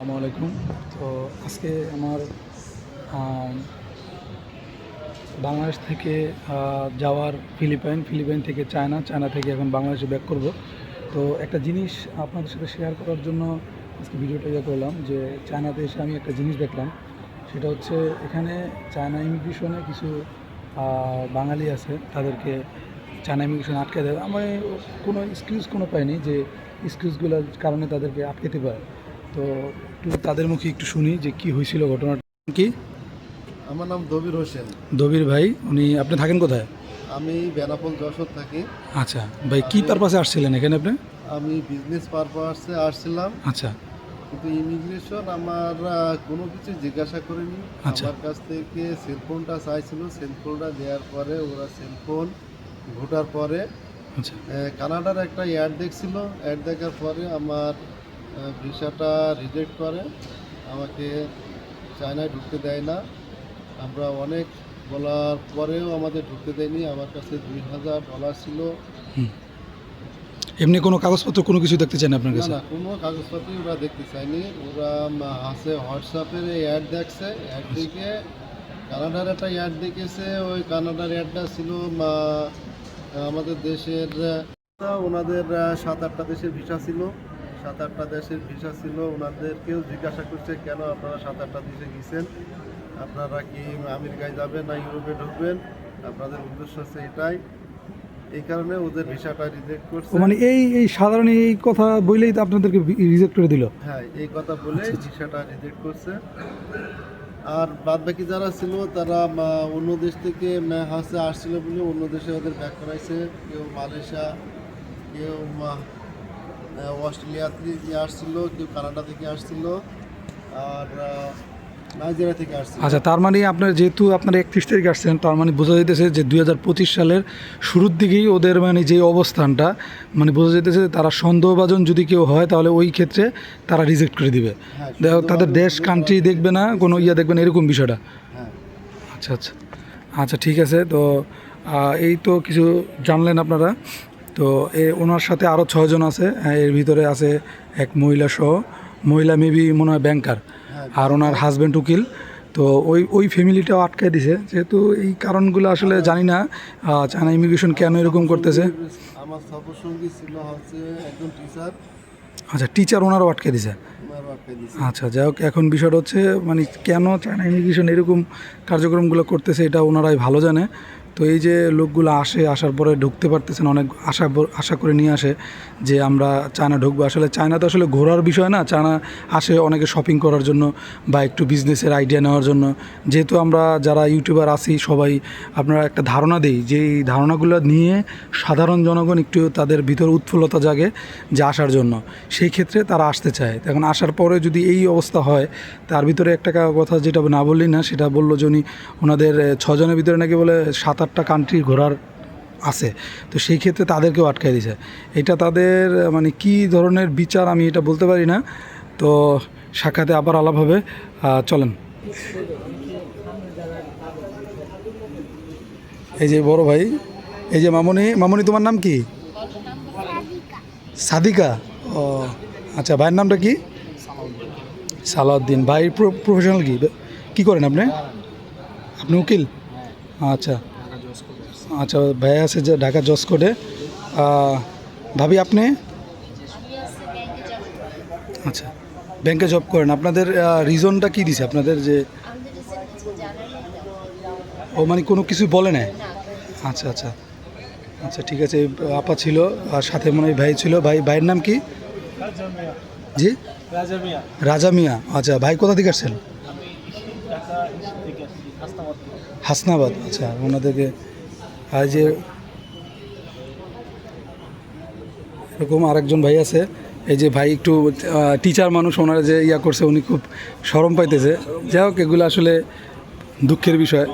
আসসালামু আলাইকুম। তো আজকে আমার বাংলাদেশ থেকে যাওয়ার ফিলিপাইন ফিলিপাইন থেকে চায়না চায়না থেকে এখন বাংলাদেশে ব্যাক করব। তো একটা জিনিস আপনাদের সাথে শেয়ার করার জন্য আজকে ভিডিওটা ইয়ে করলাম যে চায়নাতে এসে আমি একটা জিনিস দেখলাম। সেটা হচ্ছে এখানে চায়না ইমিগ্রেশনে কিছু বাঙালি আছে, তাদেরকে চায়না ইমিগ্রেশন আটকে দেয়। আমি কোনো এক্সকিউজ কোনো পাইনি যে এক্সকিউজগুলোর কারণে তাদেরকে আটকেতে পারে। তো একটু তাদের মুখে একটু শুনি যে কি হয়েছিল ঘটনাটা। কি? আমার নাম দবির হোসেন। দবির ভাই উনি আপনি থাকেন কোথায়? আমি বেনাপোল যশোর থাকি। আচ্ছা ভাই কি পারপাসে আসছিলেন এখানে আপনি? আমি বিজনেস পারপাসে আসছিলাম। আচ্ছা। কিন্তু ইমিগ্রেশন আমার কোনো কিছু জিজ্ঞাসা করেনি। আচ্ছা। আমার কাছ থেকে সেলফোনটা চাইছিল। সেলফোনটা দেওয়ার পরে ওরা সেলফোন ঘোটার পরে আচ্ছা। কানাডার একটা অ্যাড দেখছিল। অ্যাড দেখার পরে আমার ভিসাটা রিজেক্ট করে। আমাকে চায়নায় ঢুকতে দেয় না। আমরা অনেক বলার পরেও আমাদের ঢুকতে দেয়নি। আমার কাছে দুই হাজার ডলার ছিল। এমনি কোনো কাগজপত্র কোনো কিছু দেখতে আপনার না কাছে? না কোনো কাগজপত্রই ওরা দেখতে চায়নি। ওরা আছে হোয়াটসঅ্যাপের অ্যাড দেখছে। অ্যাড দেখে কানাডার একটা অ্যাড দেখেছে। ওই কানাডার অ্যাডটা ছিল আমাদের দেশের ওনাদের সাত আটটা দেশের ভিসা ছিল। সাত আটটা দেশের ভিসা ছিল ওনাদেরকেও জিজ্ঞাসা করছে কেন আপনারা সাত আটটা দেশে গেছেন? আপনারা কি আমেরিকায় যাবেন না ইউরোপে ঢুকবেন? আপনাদের উদ্দেশ্য হচ্ছে এটাই। এই কারণে ওদের ভিসাটা রিজেক্ট করছে। মানে এই এই সাধারণ এই কথা বললেই তো আপনাদেরকে রিজেক্ট করে দিল। হ্যাঁ এই কথা বলে ভিসাটা রিজেক্ট করছে। আর বাদ বাকি যারা ছিল তারা অন্য দেশ থেকে হাসে আসছিল বলে অন্য দেশে ওদের ব্যাক করাইছে। কেউ মালয়েশিয়া কেউ অস্ট্রেলিয়া থেকে আসছিল কেউ কানাডা থেকে আসছিল আর নাইজেরিয়া থেকে আসছিল। আচ্ছা তার মানে আপনার যেহেতু আপনার একত্রিশ তারিখ আসছেন তার মানে বোঝা যাইতেছে যে দুই হাজার পঁচিশ সালের শুরুর দিকেই ওদের মানে যে অবস্থানটা মানে বোঝা যাইতেছে যে তারা সন্দেহভাজন যদি কেউ হয় তাহলে ওই ক্ষেত্রে তারা রিজেক্ট করে দিবে। হ্যাঁ, তাদের দেশ কান্ট্রি দেখবে না কোনো ইয়া দেখবে না এরকম বিষয়টা। হ্যাঁ। আচ্ছা আচ্ছা। আচ্ছা ঠিক আছে তো এই তো কিছু জানলেন আপনারা। তো এ ওনার সাথে আরও ছয়জন আছে আহ, এর ভিতরে আছে এক মহিলা সহ। মহিলা মেবি মনে হয় ব্যাংকার হ্যাঁ। আর ওনার হাজব্যান্ড উকিল। তো ওই ওই ফ্যামিলিটাও আটকে দিছে। যেহেতু এই কারণগুলো আসলে জানি না চায়না ইমিগ্রেশন কেন এরকম করতেছে? আমার সফরসঙ্গী ছিল হচ্ছে একজন টিচার আচ্ছা টিচার ওনারও আটকে দিছে? আচ্ছা যাই হোক এখন বিষয়টা হচ্ছে মানে কেন চায়না ইমিগ্রেশন এরকম কার্যক্রমগুলো করতেছে এটা ওনারাই ভালো জানে। তো এই যে লোকগুলো আসে, আসার পরে ঢুকতে পারতেছেন, অনেক আশা আশা করে নিয়ে আসে যে আমরা চায়না ঢুকবো। আসলে চায়না তো আসলে ঘোরার বিষয় না, চায়না আসে অনেকে শপিং করার জন্য বা একটু বিজনেসের আইডিয়া নেওয়ার জন্য। যেহেতু আমরা যারা ইউটিউবার আছি, সবাই আপনারা একটা ধারণা দেই যে এই ধারণাগুলো নিয়ে সাধারণ জনগণ একটু তাদের ভিতর উৎফুল্লতা জাগে যে আসার জন্য। সেই ক্ষেত্রে তারা আসতে চায়। এখন আসার পরে যদি এই অবস্থা হয়, তার ভিতরে একটা কথা যেটা না বললি না, সেটা বলল যে উনি ওনাদের ছজনের ভিতরে নাকি বলে সাত আটটা কান্ট্রি ঘোরার আছে। তো সেই ক্ষেত্রে তাদেরকেও আটকাই দিছে। এটা তাদের মানে কি ধরনের বিচার আমি এটা বলতে পারি না। তো সাক্ষাতে আবার আলাপ হবে। চলেন। এই যে বড় ভাই, এই যে মামনি মামনি তোমার নাম কি? সাদিকা। ও আচ্ছা ভাইয়ের নামটা কি? সালাউদ্দিন। ভাই প্রফেশনাল কি? কি করেন আপনি? আপনি উকিল? আচ্ছা। আচ্ছা ভাই আছে যে ঢাকা জজ কোর্টে। ভাবি আপনি? আচ্ছা ব্যাংকে জব করেন। আপনাদের রিজনটা কি দিছে? আপনাদের যে ও মানে কোনো কিছু বলে না আচ্ছা আচ্ছা। আচ্ছা ঠিক আছে আপা ছিল, আর সাথে মনে হয় ভাই ছিল। ভাই, ভাইয়ের নাম কি? জি? রাজা মিয়া। আচ্ছা ভাই কোথা থেকে আসছেন। হাসনাবাদ। আচ্ছা ওনাদেরকে আর যে এরকম আরেকজন ভাই আছে। এই যে ভাই একটু টিচার মানুষ, ওনারা যে ইয়া করছে, উনি খুব সরম পাইতেছে। যাই হোক, এগুলো আসলে দুঃখের বিষয়।